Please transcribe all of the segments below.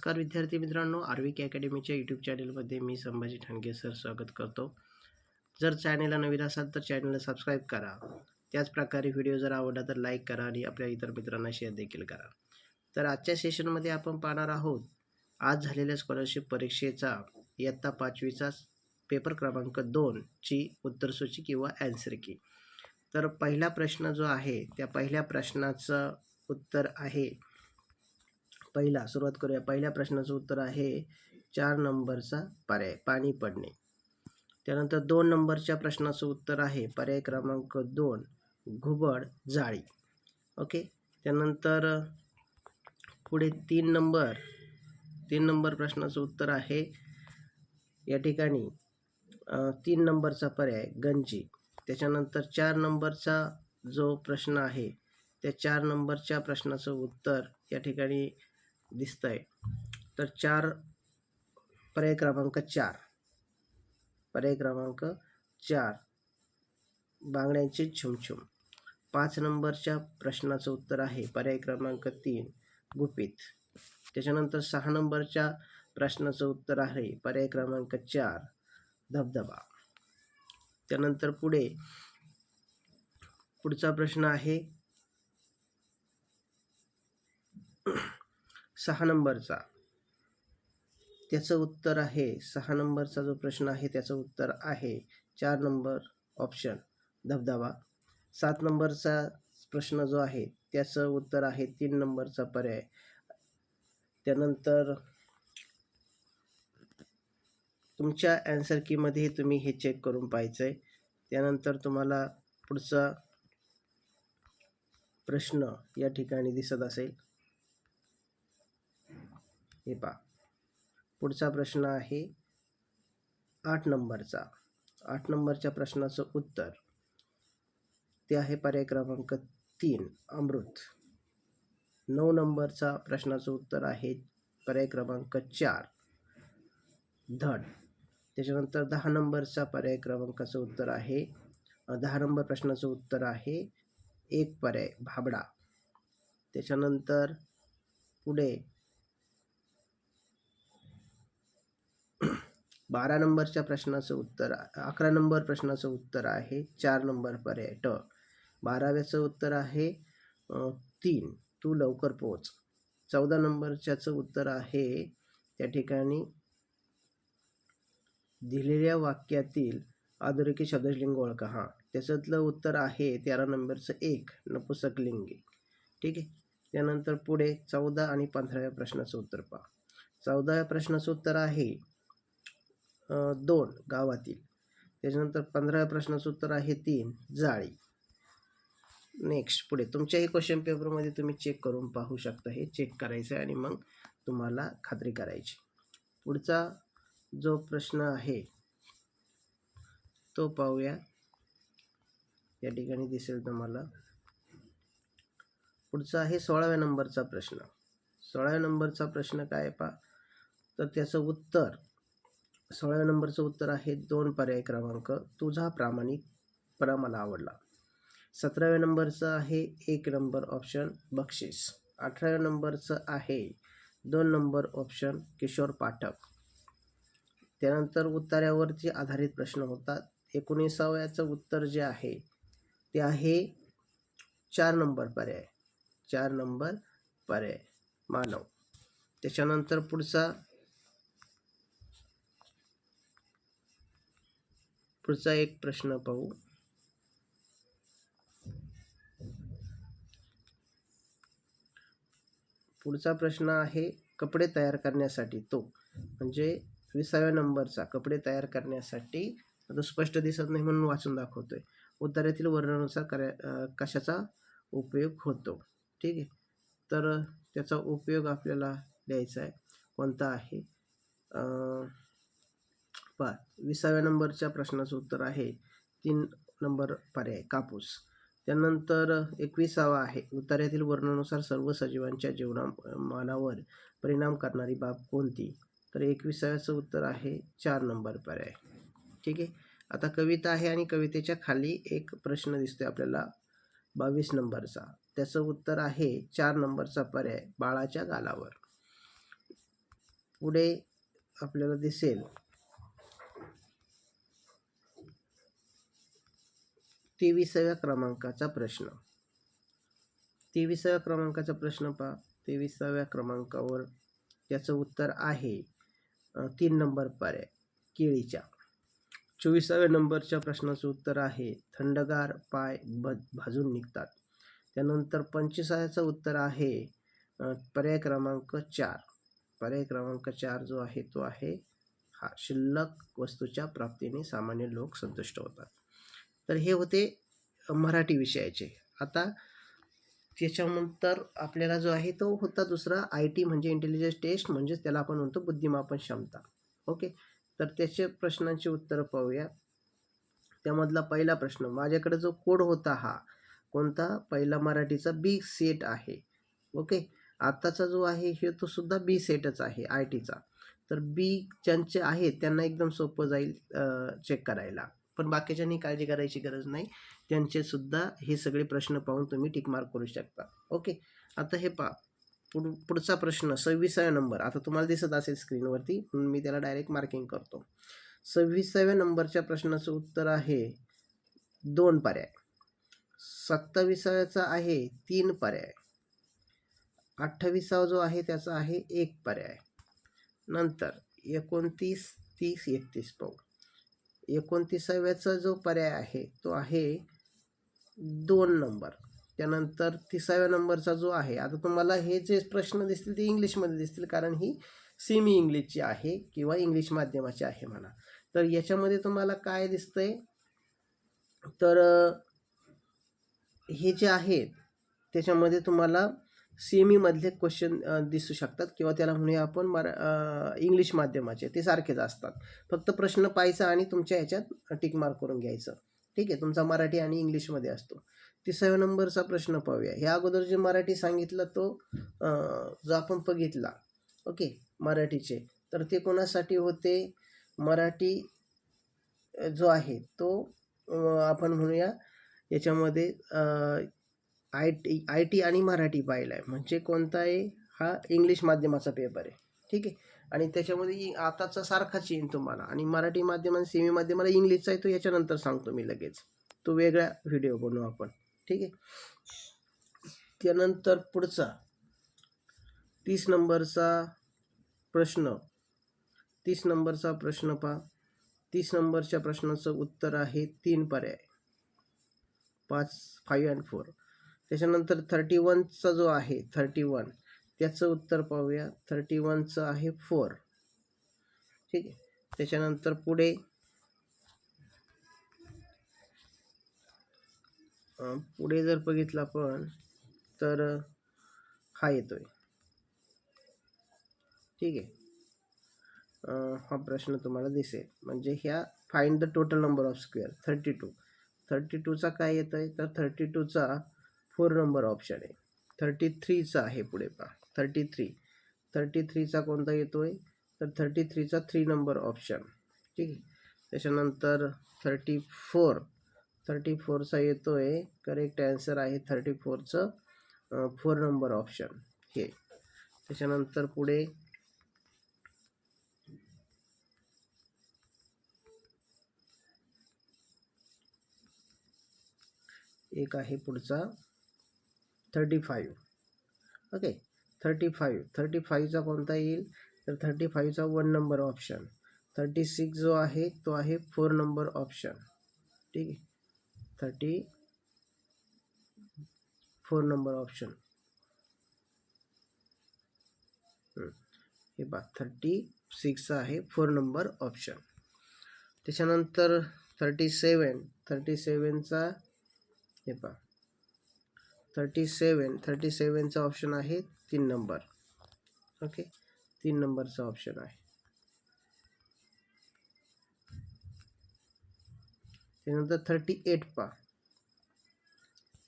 नमस्कार विद्यार्थी मित्रांनो. आर्विक अकॅडमीच्या यूट्यूब चॅनलमध्ये मी संभाजी ठाणगे सर स्वागत करतो. जर चॅनेलला नवीन असाल तर चॅनलला सबस्क्राईब करा. त्याचप्रकारे व्हिडिओ जर आवडला तर लाईक करा आणि आपल्या इतर मित्रांना शेअर देखील करा. तर आजच्या सेशनमध्ये आपण पाहणार आहोत आज झालेल्या स्कॉलरशिप परीक्षेचा इयत्ता पाचवीचा पेपर क्रमांक दोनची उत्तरसूची किंवा ॲन्सर की. तर पहिला प्रश्न जो आहे त्या पहिल्या प्रश्नाचं उत्तर आहे पहिला सुरुवात करूया. पहिल्या प्रश्नाचं उत्तर आहे चार नंबरचा पर्याय पाणी पडणे. त्यानंतर दोन नंबरच्या प्रश्नाचं उत्तर आहे पर्याय क्रमांक दोन घुबड जाळी. ओके? त्यानंतर पुढे तीन नंबर तीन नंबर प्रश्नाचं उत्तर आहे या ठिकाणी तीन नंबरचा पर्याय गंजी. त्याच्यानंतर चार नंबरचा जो प्रश्न आहे त्या चार नंबरच्या प्रश्नाचं उत्तर या ठिकाणी दिसतंय. तर चार पर्याय क्रमांक चार. पर्याय क्रमांक चार. बांगड्यांचे छुमछुम. पाच नंबरच्या प्रश्नाचं उत्तर आहे. पर्याय क्रमांक तीन गुपित. त्याच्यानंतर सहा नंबरच्या प्रश्नाचं उत्तर आहे. पर्याय क्रमांक चार धबधबा. त्यानंतर पुढे पुढचा प्रश्न आहे. सहा नंबरचा. त्याचं उत्तर आहे सहा नंबरचा जो प्रश्न आहे त्याचं उत्तर आहे चार नंबर ऑप्शन धबधबा. सात नंबरचा प्रश्न जो आहे त्याचं उत्तर आहे तीन नंबरचा पर्याय. त्यानंतर तुमच्या ॲन्सर कीमध्ये तुम्ही हे चेक करून पाहायचं आहे त्यानंतर तुम्हाला पुढचा प्रश्न या ठिकाणी दिसत असेल. हे पहा. पुढचा प्रश्न आहे आठ नंबरचा. आठ नंबरच्या प्रश्नाचं उत्तर. ते आहे पर्याय क्रमांक तीन अमृत. नऊ नंबरचा प्रश्नाचं उत्तर आहे पर्याय क्रमांक चार धड त्याच्यानंतर दहा नंबरचा पर्याय क्रमांकाचं उत्तर आहे. दहा नंबर प्रश्नाचं उत्तर आहे एक पर्याय भाबडा. त्याच्यानंतर पुढे बारा नंबरच्या प्रश्नाचं उत्तर अकरा नंबर प्रश्नाचं उत्तर आहे चार नंबर पर्याय ट बाराव्याचं उत्तर आहे तीन. तू लवकर पोच. चौदा नंबरच्याचं उत्तर आहे त्या ठिकाणी दिलेल्या वाक्यातील अधोरेखित शब्दलिंग ओळखा. हां त्याच्यातलं उत्तर आहे तेरा नंबरचं एक नपुसकलिंगी ठीक आहे? त्यानंतर पुढे चौदा आणि पंधराव्या प्रश्नाचं उत्तर पहा. चौदाव्या प्रश्नाचं उत्तर आहे दोन गावातील. त्याच्यानंतर पंधराव्या प्रश्नाचं उत्तर आहे तीन जाळी. नेक्स्ट पुढे. तुमच्याही क्वेश्चन पेपरमध्ये तुम्ही चेक करून पाहू शकता. हे चेक करायचं आहे आणि मग तुम्हाला खात्री करायची. पुढचा जो प्रश्न आहे तो पाहूया. या ठिकाणी दिसेल तुम्हाला. पुढचा आहे सोळाव्या नंबरचा प्रश्न. सोळाव्या नंबरचा प्रश्न काय आहे पा तर त्याचं उत्तर सोळाव्या नंबरचं उत्तर आहे दोन पर्याय क्रमांक. तुझा प्रामाणिकपणा मला आवडला. सतराव्या नंबरचं आहे एक नंबर ऑप्शन बक्षीस. अठराव्या नंबरचं आहे दोन नंबर ऑप्शन किशोर पाठक. त्यानंतर उत्तरावरती आधारित प्रश्न होतात एकोणीसाव्याचं उत्तर जे आहे ते आहे चार नंबर पर्याय. चार नंबर पर्याय. मानव. त्याच्यानंतर पुढचा पुढचा एक प्रश्न पाहू. पुढचा प्रश्न आहे कपडे तयार करण्यासाठी. तो म्हणजे विसाव्या नंबरचा कपडे तयार करण्यासाठी. आता स्पष्ट दिसत नाही म्हणून वाचून दाखवतोय. उत्तरातील वर्णनानुसार कार्य कशाचा उपयोग होतो? ठीक आहे. तर त्याचा उपयोग आपल्याला द्यायचा आहे. कोणता आहे? अं, पहा विसाव्या नंबरच्या प्रश्नाचं उत्तर आहे. तीन नंबर पर्याय कापूस. त्यानंतर एकविसावा आहे. उतार्यातील वर्णानुसार सर्व सजीवांच्या जीवनामानावर परिणाम करणारी बाब कोणती? तर एकविसाव्याचं उत्तर आहे चार नंबर पर्याय. ठीक आहे? आता कविता आहे आणि कवितेच्या खाली एक प्रश्न दिसतोय आपल्याला. बावीस नंबरचा. त्याचं उत्तर आहे चार नंबरचा पर्याय बाळाच्या गालावर. पुढे आपल्याला दिसेल तेविसाव्या क्रमांकाचा प्रश्न. तेविसाव्या क्रमांकाचा प्रश्न पहा. तेविसाव्या क्रमांकावर त्याचं उत्तर आहे. तीन नंबर पर्याय केळीच्या. चोवीसाव्या नंबरच्या प्रश्नाचं उत्तर आहे थंडगार पाय ब भाजून निघतात. त्यानंतर पंचवीसाव्याचं उत्तर आहे पर्याय क्रमांक चार. पर्याय क्रमांक चार जो आहे तो आहे हा शिल्लक वस्तूच्या प्राप्तीने सामान्य लोक संतुष्ट होतात. तर हे होते मराठी विषयाचे. आता त्याच्यानंतर आपल्याला जो आहे तो होता दुसरा आय टी म्हणजे इंटेलिजन्स टेस्ट म्हणजेच त्याला आपण म्हणतो बुद्धिमापन क्षमता. ओके? तर त्याचे प्रश्नांची उत्तरं पाहूया. त्यामधला पहिला प्रश्न माझ्याकडे जो कोड होता हा कोणता? पहिला मराठीचा बी सेट आहे. ओके? आत्ताचा जो आहे हे तो सुद्धा बी सेटच आहे आय टीचा. तर बी ज्यांचे आहेत त्यांना एकदम सोपं जाईल चेक करायला. पण बाकीच्यांनी काळजी करायची गरज नाही. त्यांचे सुद्धा हे सगळे प्रश्न पाहून तुम्ही टिक मार्क करू शकता. ओके? आता हे पा पुढ पुढचा प्रश्न सव्वीसाव्या नंबर. आता तुम्हाला दिसत असेल स्क्रीनवरती म्हणून मी त्याला डायरेक्ट मार्किंग करतो. सव्वीसाव्या नंबरच्या प्रश्नाचं उत्तर आहे दोन पर्याय. सत्ताविसाव्याचा आहे तीन पर्याय. अठ्ठावीसावा जो आहे त्याचा आहे एक पर्याय. नंतर एकोणतीस तीस एकतीस पाहू. एकोणतीसाव्याचा जो पर्याय आहे तो आहे दोन नंबर. त्यानंतर तिसाव्या नंबरचा जो आहे आता तुम्हाला हे जे प्रश्न दिसतील ते इंग्लिशमध्ये दिसतील कारण ही सेमी इंग्लिशची आहे किंवा इंग्लिश माध्यमाची आहे म्हणा. तर याच्यामध्ये तुम्हाला काय दिसतंय? तर हे जे आहेत त्याच्यामध्ये तुम्हाला सी एमीमधले क्वेश्चन दिसू शकतात किंवा त्याला म्हणूया आपण मरा इंग्लिश माध्यमाचे. ते सारखेच असतात. फक्त प्रश्न पाहायचा आणि तुमच्या ह्याच्यात टिक मार्क करून घ्यायचं. ठीक आहे? तुमचा मराठी आणि इंग्लिशमध्ये असतो. तिसाव्या नंबरचा प्रश्न पाहूया. ह्या अगोदर जे मराठी सांगितलं तो जो आपण बघितला. ओके? मराठीचे. तर ते कोणासाठी होते? मराठी जो आहे तो आपण म्हणूया याच्यामध्ये आय टी आय टी आणि मराठी पाहिला आहे म्हणजे कोणता आहे हा इंग्लिश माध्यमाचा पेपर आहे. ठीक आहे? आणि त्याच्यामध्ये आताचा सारखाच येईन तुम्हाला. आणि मराठी माध्यम आणि सेमी माध्यमाला इंग्लिशचा आहे तो याच्यानंतर सांगतो मी लगेच. तो वेगळा व्हिडिओ बनवू आपण. ठीक आहे? त्यानंतर पुढचा. तीस नंबरचा प्रश्न. तीस नंबरचा प्रश्न पहा. तीस नंबरच्या प्रश्नाचं उत्तर आहे तीन पर्याय. पाच फाईव्ह अँड फोर त्याच्यानंतर थर्टी वनचा जो आहे थर्टी वन त्याचं उत्तर पाहूया. थर्टी वनचं आहे फोर ठीक आहे. त्याच्यानंतर पुढे पुढे जर बघितलं आपण तर हा येतोय. ठीक आहे. हा प्रश्न तुम्हाला दिसेल. म्हणजे ह्या find the total number of square thirty two thirty टूचा काय येतोय? आहे तर थर्टी टूचा फोर नंबर ऑप्शन आहे. थर्टी थ्रीचा आहे पुढे पहा. थर्टी थ्री थर्टी थ्रीचा कोणता येतो आहे तर थर्टी थ्रीचा थ्री नंबर ऑप्शन. ठीक आहे. त्याच्यानंतर थर्टी फोर थर्टी फोरचा येतो आहे करेक्ट ॲन्सर आहे थर्टी फोरचं फोर नंबर ऑप्शन. हे. त्याच्यानंतर पुढे एक आहे पुढचा. Thirty five okay thirty five thirty फाईव्हचा कोणता येईल? तर thirty फाईव्हचा one number option thirty six जो आहे तो आहे फोर नंबर ऑप्शन ठीक आहे? थर्टी फोर नंबर ऑप्शन हे बा थर्टी सिक्सचा आहे फोर नंबर ऑप्शन त्याच्यानंतर थर्टी सेवन थर्टी सेवनचा हे पहा. थर्टी सेवन थर्टी सेवनचा ऑप्शन आहे तीन नंबर ओके तीन नंबरचा ऑप्शन आहे. त्यानंतर थर्टी एट पा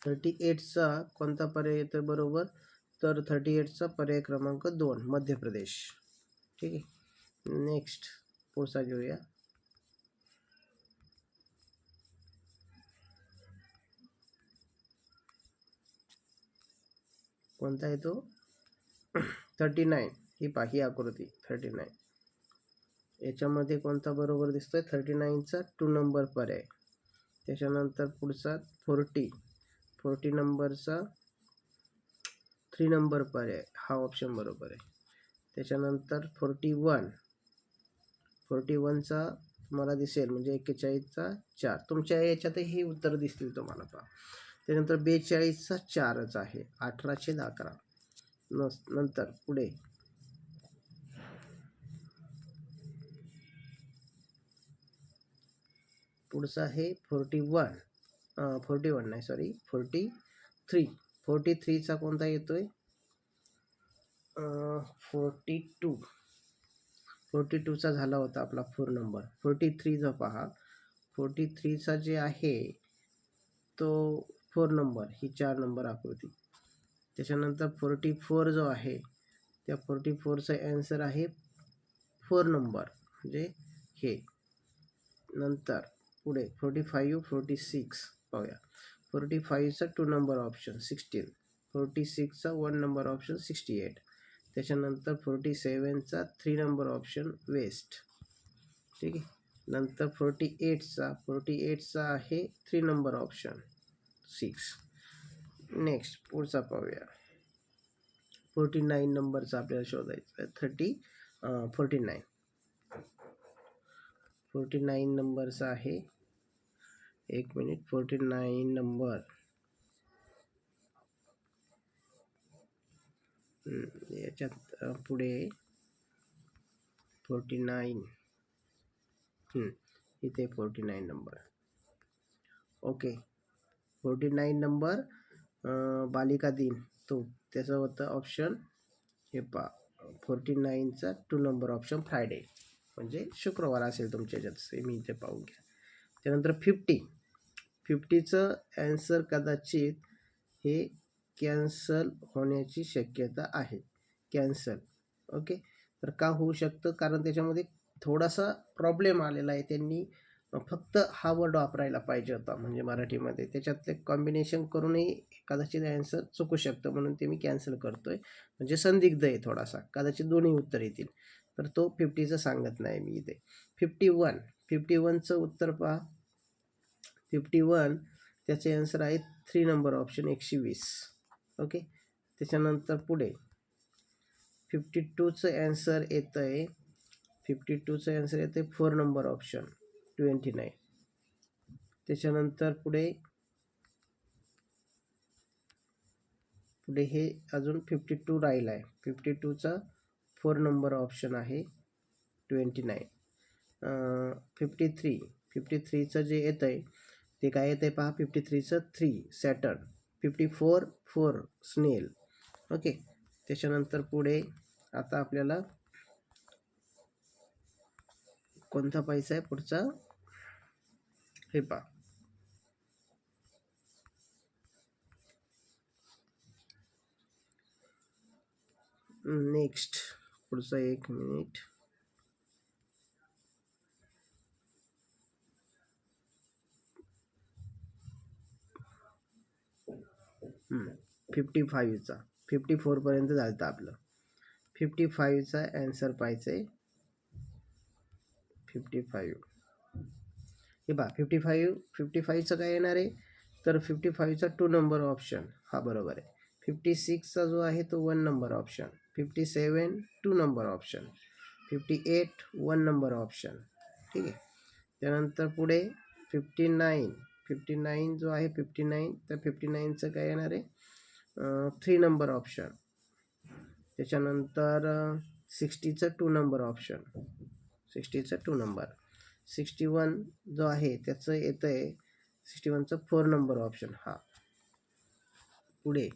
थर्टी एटचा कोणता पर्याय येतो बरोबर? तर थर्टी एटचा पर्याय क्रमांक दोन मध्य प्रदेश. ठीक आहे? नेक्स्ट पुढचा घेऊया. कोणता आहे तो? थर्टी नाईन ही पा ही आकृती थर्टी नाईन याच्यामध्ये कोणता बरोबर दिसतो आहे थर्टी नाईनचा टू नंबर पर्याय. त्याच्यानंतर पुढचा फोर्टी फोर्टी नंबरचा थ्री नंबर पर्याय. हा ऑप्शन बरोबर आहे. त्याच्यानंतर फोर्टी वन फोर्टी वनचा तुम्हाला दिसेल म्हणजे एक्केचाळीसचा चार. तुमच्या याच्यातही उत्तर दिसतील तुम्हाला पहा. त्यानंतर बेचाळीसचा चारच आहे. अठराशे अकरा. नस नंतर पुढे. पुढचं आहे फोर्टी वन. फोर्टी वन नाही सॉरी फोर्टी थ्री. फोर्टी थ्रीचा कोणता येतो आहे फोर्टी टू. फोर्टी टूचा झाला होता आपला फोर नंबर. फोर्टी थ्रीचा पहा. फोर्टी थ्रीचा जे आहे तो फोर नंबर ही चार नंबर आकृती. त्याच्यानंतर फोर्टी फोर जो आहे त्या फोर्टी फोरचा ॲन्सर आहे फोर नंबर म्हणजे हे. नंतर पुढे फोर्टी फाईव्ह फोर्टी सिक्स पाहूया. Forty फाईव्हचा two number option sixteen forty सिक्सचा one number option sixty eight त्याच्यानंतर फोर्टी सेवनचा थ्री नंबर ऑप्शन वेस्ट ठीक आहे? नंतर फोर्टी एटचा फोर्टी एटचा आहे three number option six next पुढचा पाहूया. फोर्टी नाईन नंबरचा आपल्याला thirty forty nine forty nine नंबरचा आहे. एक मिनिट फोर्टी नाईन नंबर याच्यात पुढे फोर्टी नाईन इथे forty nine number okay forty nine number बालिका दिन. तो त्याचं होतं ऑप्शन हे पा फोर्टी नाईनचा टू नंबर ऑप्शन फ्रायडे म्हणजे शुक्रवार असेल तुमच्या याच्यात सेमी इथे पाहून घ्या. त्यानंतर फिफ्टी फिफ्टीचं ॲन्सर कदाचित हे कॅन्सल होण्याची शक्यता आहे. कॅन्सल ओके तर का होऊ शकतं? कारण त्याच्यामध्ये थोडासा प्रॉब्लेम आलेला आहे त्यांनी. फक्त हा वर्ड वापरायला पाहिजे होता म्हणजे मराठीमध्ये. त्याच्यातले कॉम्बिनेशन करूनही कदाचित ॲन्सर चुकू शकतं म्हणून ते मी कॅन्सल करतो आहे म्हणजे संदिग्ध आहे थोडासा. कदाचित दोन्ही उत्तर येतील. तर तो फिफ्टीचं सांगत नाही मी इथे. फिफ्टी वन फिफ्टी वनचं उत्तर पहा. फिफ्टी वन त्याचे आन्सर आहे थ्री नंबर ऑप्शन एकशे वीस. ओके त्याच्यानंतर पुढे. फिफ्टी टूचं ॲन्सर येतं आहे फिफ्टी टूचं ॲन्सर येतं आहे four number option twenty nine. त्याच्यानंतर पुढे पुढे हे अजून फिफ्टी टू राहिलं आहे फिफ्टी टूचा फोर नंबर ऑप्शन आहे twenty nine. Fifty three fifty थ्रीचं जे येतं आहे ते काय येतं आहे पहा fifty थ्रीचं three Saturn fifty four four snail okay. त्याच्यानंतर पुढे आता आपल्याला कोणता पैसा आहे? पुढचा हे पहा नेक्स्ट पुढचा एक मिनिट फिफ्टी फाईव्हचा फिफ्टी फोरपर्यंत झालं तर आपलं. फिफ्टी फाईव्हचा अँसर पाहिजे फिफ्टी फाईव्ह हे पहा फिफ्टी फाईव्ह फिफ्टी फाईव्हचं काय येणार आहे? तर फिफ्टी फाईव्हचा टू नंबर ऑप्शन हा बरोबर आहे. फिफ्टी सिक्सचा जो आहे तो one number option fifty seven two number option fifty eight one number option ठीक आहे? त्यानंतर पुढे फिफ्टी नाईन फिफ्टी नाईन जो आहे फिफ्टी नाईन तर फिफ्टी नाईनचं काय येणार आहे? थ्री नंबर ऑप्शन त्याच्यानंतर सिक्स्टीचं टू नंबर ऑप्शन सिक्स्टीचं टू नंबर सिक्स्टी वन जो आहे त्याचं येतं आहे सिक्स्टी वनचं फोर नंबर ऑप्शन. हा. पुढे.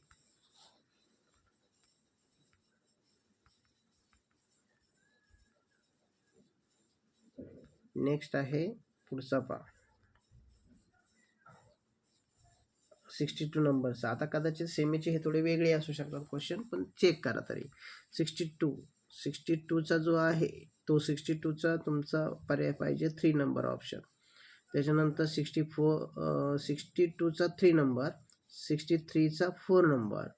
नेक्स्ट आहे पुढचा पा. सिक्स्टी टू नंबरचा. आता कदाचित सेमीचे हे थोडे वेगळे असू शकतात क्वेश्चन पण चेक करा तरी. Sixty two. सिक्स्टी टूचा जो आहे तो सिक्स्टी टूचा तुमचा पर्याय पाहिजे थ्री नंबर ऑप्शन त्याच्यानंतर सिक्स्टी फोर सिक्स्टी टूचा थ्री नंबर सिक्स्टी थ्रीचा फोर नंबर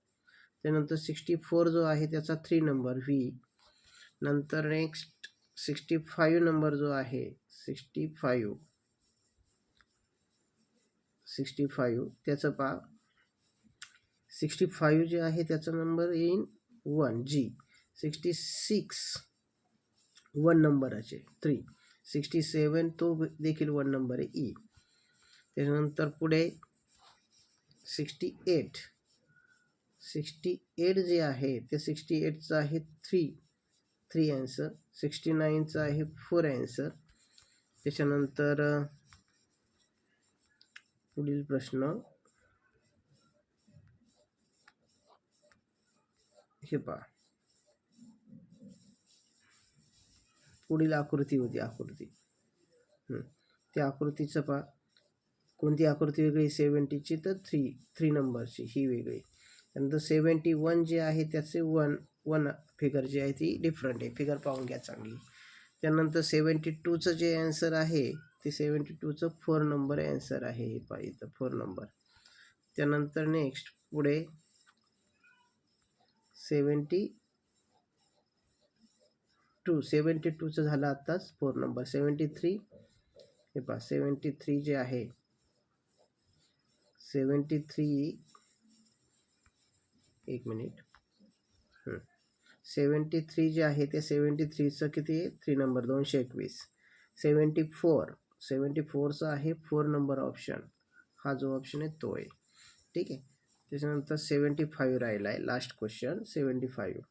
त्यानंतर सिक्स्टी फोर जो आहे त्याचा थ्री नंबर व्ही नंतर नेक्स्ट सिक्स्टी फाईव्ह नंबर जो आहे सिक्स्टी फाईव्ह. सिक्स्टी फाईव्ह त्याचं पा सिक्स्टी फाईव्ह जे आहे त्याचा नंबर येईन वन जी सिक्स्टी सिक्स वन नंबराचे थ्री सिक्स्टी सेवन तो देखील वन नंबर आहे. ई त्याच्यानंतर पुढे सिक्स्टी एट. सिक्स्टी एट जे आहे ते सिक्स्टी एटचं आहे थ्री थ्री ॲन्सर सिक्स्टी नाईनचं आहे फोर ॲन्सर त्याच्यानंतर पुढील प्रश्न. हे पहा. पुढील आकृती होती आकृती. त्या आकृतीचं पहा. कोणती आकृती वेगळी? सेवन्टीची तर थ्री थ्री नंबरची ही वेगळी. त्यानंतर सेवन्टी वन जे आहे त्याचे वन वन फिगर जी आहे ती डिफरंट आहे. फिगर पाहून घ्या चांगली. त्यानंतर सेवन्टी टूचं जे ॲन्सर आहे ते सेवन्टी टूचं फोर नंबर ॲन्सर आहे हे पाहिजे फोर नंबर त्यानंतर नेक्स्ट पुढे. सेवन्टी टू सेवन्टी टूचं झालं आत्ताच फोर नंबर. सेवन्टी थ्री हे पहा सेवन्टी थ्री जे आहे सेवन्टी थ्री एक मिनिट. सेवन्टी थ्री जे आहे ते सेवन्टी थ्रीचं किती आहे? थ्री नंबर दोनशे एकवीस. सेवन्टी फोर सेवन्टी फोरचा आहे फोर नंबर ऑप्शन. हा जो ऑप्शन आहे तो आहे. ठीक आहे? त्याच्यानंतर सेवन्टी फाईव्ह राहिला आहे last question seventy five.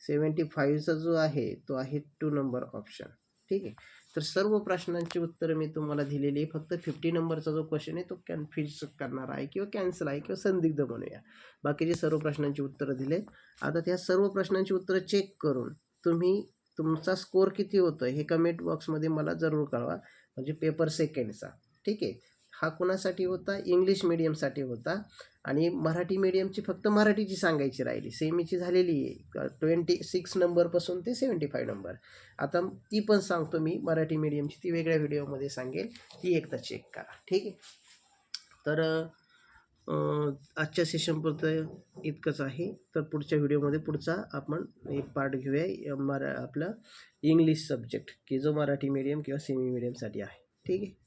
Seventy फाईव्हचा जो आहे तो आहे टू नंबर ऑप्शन. ठीक आहे? तर सर्व प्रश्नांची उत्तरं मी तुम्हाला दिलेली आहे. फक्त फिफ्टी नंबरचा जो क्वेश्चन आहे तो कन्फ्युज करणार आहे किंवा कॅन्सल आहे किंवा संदिग्ध म्हणूया. बाकीचे सर्व प्रश्नांची उत्तरं दिले आता त्या सर्व प्रश्नांची उत्तरं चेक करून तुम्ही तुमचा स्कोअर किती होतो हे कमेंट बॉक्समध्ये मला जरूर कळवा. म्हणजे पेपर सेकंडचा ठीक आहे? हा कुणासाठी होता? इंग्लिश मिडियमसाठी होता. आणि मराठी मीडियमची फक्त मराठीची सांगायची राहिली. सेमीची झालेली आहे. ट्वेंटी सिक्स नंबरपासून ते सेवन्टी फाईव्ह नंबर आता ती पण सांगतो मी. मराठी मिडियमची ती वेगळ्या व्हिडिओमध्ये सांगेल. ती एकदा चेक करा. ठीक आहे? तर आजच्या सेशनपुरतं इतकंच आहे. तर पुढच्या व्हिडिओमध्ये पुढचा आपण एक पार्ट घेऊया. मरा आपला इंग्लिश सब्जेक्ट की जो मराठी मीडियम किंवा सेमी मीडियमसाठी आहे. ठीक आहे?